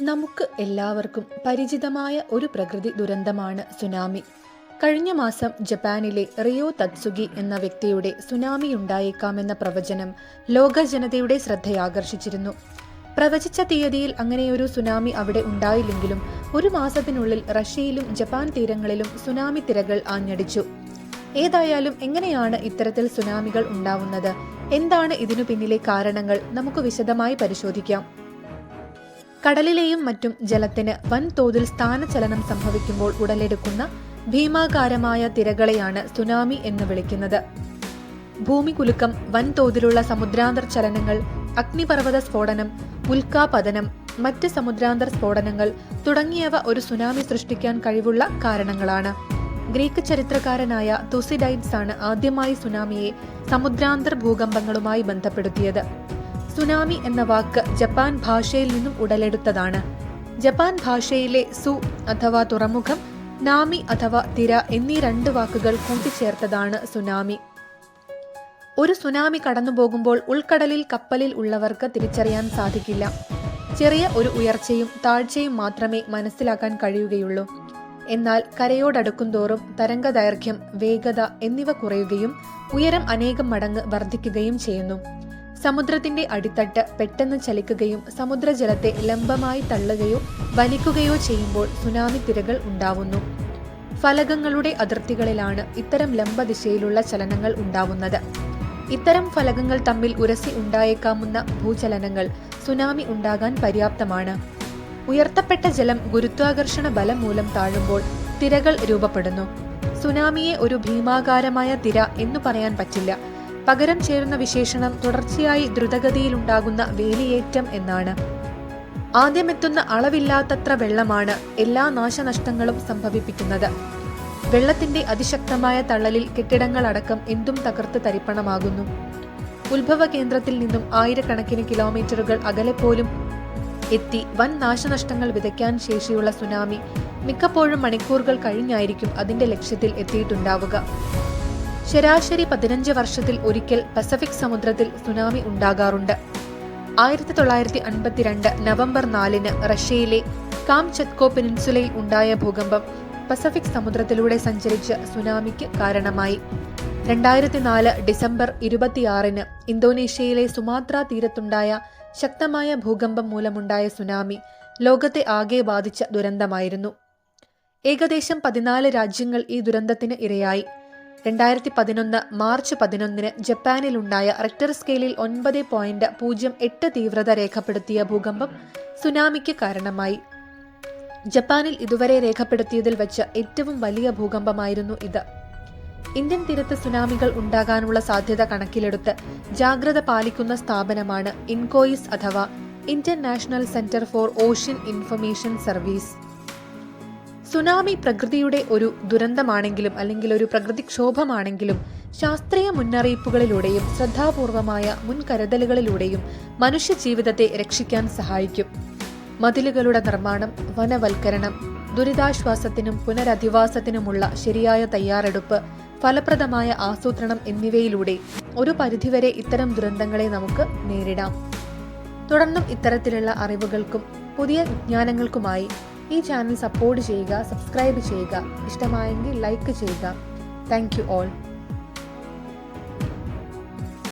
നമുക്ക് എല്ലാവർക്കും പരിചിതമായ ഒരു പ്രകൃതി ദുരന്തമാണ് സുനാമി. കഴിഞ്ഞ മാസം ജപ്പാനിലെ റിയോ തത്സുഗി എന്ന വ്യക്തിയുടെ സുനാമി ഉണ്ടായേക്കാമെന്ന പ്രവചനം ലോക ജനതയുടെ ശ്രദ്ധയാകർഷിച്ചിരുന്നു. പ്രവചിച്ച തീയതിയിൽ അങ്ങനെയൊരു സുനാമി അവിടെ ഉണ്ടായില്ലെങ്കിലും ഒരു മാസത്തിനുള്ളിൽ റഷ്യയിലും ജപ്പാൻ തീരങ്ങളിലും സുനാമി തിരകൾ ആഞ്ഞടിച്ചു. ഏതായാലും എങ്ങനെയാണ് ഇത്തരത്തിൽ സുനാമികൾ ഉണ്ടാവുന്നത്? എന്താണ് ഇതിനു പിന്നിലെ കാരണങ്ങൾ? നമുക്ക് വിശദമായി പരിശോധിക്കാം. കടലിലെയും മറ്റും ജലത്തിന് വൻതോതിൽ സ്ഥാനചലനം സംഭവിക്കുമ്പോൾ ഉടലെടുക്കുന്ന ഭീമാകാരമായ തിരകളെയാണ് സുനാമി എന്ന് വിളിക്കുന്നത്. ഭൂമികുലുക്കം വൻതോതിലുള്ള സമുദ്രാന്തർ ചലനങ്ങൾ അഗ്നിപർവത സ്ഫോടനം ഉൽക്കാപതനം മറ്റ് സമുദ്രാന്തർ സ്ഫോടനങ്ങൾ തുടങ്ങിയവ ഒരു സുനാമി സൃഷ്ടിക്കാൻ കഴിവുള്ള കാരണങ്ങളാണ്. ഗ്രീക്ക് ചരിത്രകാരനായ തുസിഡൈറ്റ്സ് ആണ് ആദ്യമായി സുനാമിയെ സമുദ്രാന്തർ ഭൂകമ്പങ്ങളുമായി ബന്ധപ്പെടുത്തിയത്. സുനാമി എന്ന വാക്ക് ജപ്പാൻ ഭാഷയിൽ നിന്നും ഉടലെടുത്തതാണ്. ജപ്പാൻ ഭാഷയിലെ സു അഥവാ തുറമുഖം നാമി അഥവാ തിര എന്നീ രണ്ട് വാക്കുകൾ കൂട്ടിച്ചേർത്തതാണ് സുനാമി. ഒരു സുനാമി കടന്നുപോകുമ്പോൾ ഉൾക്കടലിൽ കപ്പലിൽ ഉള്ളവർക്ക് തിരിച്ചറിയാൻ സാധിക്കില്ല. ചെറിയ ഒരു ഉയർച്ചയും താഴ്ചയും മാത്രമേ മനസ്സിലാക്കാൻ കഴിയുകയുള്ളൂ. എന്നാൽ കരയോടടുക്കുംതോറും തരംഗദൈർഘ്യം വേഗത എന്നിവ കുറയുകയും ഉയരം അനേകം മടങ്ങ് വർദ്ധിക്കുകയും ചെയ്യുന്നു. സമുദ്രത്തിന്റെ അടിത്തട്ട് പെട്ടെന്ന് ചലിക്കുകയും സമുദ്രജലത്തെ ലംബമായി തള്ളുകയോ വലിക്കുകയോ ചെയ്യുമ്പോൾ സുനാമി തിരകൾ ഉണ്ടാവുന്നു. ഫലകങ്ങളുടെ അതിർത്തികളിലാണ് ഇത്തരം ലംബദിശയിലുള്ള ചലനങ്ങൾ ഉണ്ടാവുന്നത്. ഇത്തരം ഫലകങ്ങൾ തമ്മിൽ ഉരസി ഉണ്ടായേക്കാവുന്ന ഭൂചലനങ്ങൾ സുനാമി ഉണ്ടാകാൻ പര്യാപ്തമാണ്. ഉയർത്തപ്പെട്ട ജലം ഗുരുത്വാകർഷണ ബലം മൂലം താഴുമ്പോൾ തിരകൾ രൂപപ്പെടുന്നു. സുനാമിയെ ഒരു ഭീമാകാരമായ തിര എന്നു പറയാൻ പറ്റില്ല. പകരം ചേരുന്ന വിശേഷണം തുടർച്ചയായി ദ്രുതഗതിയിലുണ്ടാകുന്ന വേലിയേറ്റം എന്നാണ്. ആദ്യമെത്തുന്ന അളവില്ലാത്തത്ര വെള്ളമാണ് എല്ലാ നാശനഷ്ടങ്ങളും സംഭവിപ്പിക്കുന്നത്. വെള്ളത്തിന്റെ അതിശക്തമായ തള്ളലിൽ കെട്ടിടങ്ങളടക്കം എന്തും തകർത്ത് തരിപ്പണമാകുന്നു. ഉത്ഭവ കേന്ദ്രത്തിൽ നിന്നും ആയിരക്കണക്കിന് കിലോമീറ്ററുകൾ അകലെ പോലും എത്തി വൻ നാശനഷ്ടങ്ങൾ വിതയ്ക്കാൻ ശേഷിയുള്ള സുനാമി മിക്കപ്പോഴും മണിക്കൂറുകൾ കഴിഞ്ഞായിരിക്കും അതിന്റെ ലക്ഷ്യത്തിൽ എത്തിയിട്ടുണ്ടാവുക. ശരാശരി പതിനഞ്ച് വർഷത്തിൽ ഒരിക്കൽ പസഫിക് സമുദ്രത്തിൽ സുനാമി ഉണ്ടാകാറുണ്ട്. ആയിരത്തി തൊള്ളായിരത്തി അൻപത്തിരണ്ട് നവംബർ നാലിന് റഷ്യയിലെ കാംചത്കോ പെനിൻസുലയിൽ ഉണ്ടായ ഭൂകമ്പം പസഫിക് സമുദ്രത്തിലൂടെ സഞ്ചരിച്ച സുനാമിക്ക് കാരണമായി. രണ്ടായിരത്തി നാല് ഡിസംബർ ഇരുപത്തിയാറിന് ഇന്തോനേഷ്യയിലെ സുമാത്ര തീരത്തുണ്ടായ ശക്തമായ ഭൂകമ്പം മൂലമുണ്ടായ സുനാമി ലോകത്തെ ആകെ ബാധിച്ച ദുരന്തമായിരുന്നു. ഏകദേശം പതിനാല് രാജ്യങ്ങൾ ഈ ദുരന്തത്തിന് ഇരയായി. രണ്ടായിരത്തി പതിനൊന്ന് മാർച്ച് പതിനൊന്നിന് ജപ്പാനിലുണ്ടായ റിക്ടർ സ്കെയിലിൽ ഒൻപത് പോയിന്റ് പൂജ്യം എട്ട് തീവ്രത രേഖപ്പെടുത്തിയ ഭൂകമ്പം സുനാമിക്ക് കാരണമായി. ജപ്പാനിൽ ഇതുവരെ രേഖപ്പെടുത്തിയതിൽ വെച്ച് ഏറ്റവും വലിയ ഭൂകമ്പമായിരുന്നു ഇത്. ഇന്ത്യൻ തീരത്ത് സുനാമികൾ ഉണ്ടാകാനുള്ള സാധ്യത കണക്കിലെടുത്ത് ജാഗ്രത പാലിക്കുന്ന സ്ഥാപനമാണ് ഇൻകോയിസ് അഥവാ Indian national centre for ocean information service. Tsunami പ്രകൃതിയുടെ ഒരു ദുരന്തമാണെങ്കിലും അല്ലെങ്കിൽ ഒരു പ്രകൃതിക്ഷോഭമാണെങ്കിലും ശാസ്ത്രീയ മുന്നറിയിപ്പുകളിലൂടെയും ശ്രദ്ധാപൂർവമായ മുൻകരുതലുകളിലൂടെയും മനുഷ്യ ജീവിതത്തെ രക്ഷിക്കാൻ സഹായിക്കും. മതിലുകളുടെ നിർമ്മാണം വനവൽക്കരണം ദുരിതാശ്വാസത്തിനും പുനരധിവാസത്തിനുമുള്ള ശരിയായ തയ്യാറെടുപ്പ് ഫലപ്രദമായ ആസൂത്രണം എന്നിവയിലൂടെ ഒരു പരിധിവരെ ഇത്തരം ദുരന്തങ്ങളെ നമുക്ക് നേരിടാം. തുടർന്നും ഇത്തരത്തിലുള്ള അറിവുകൾക്കും പുതിയ വിജ്ഞാനങ്ങൾക്കുമായി ഈ ചാനൽ സപ്പോർട്ട് ചെയ്യുക സബ്സ്ക്രൈബ് ചെയ്യുക ഇഷ്ടമായെങ്കിൽ ലൈക്ക് ചെയ്യുക. Thank you all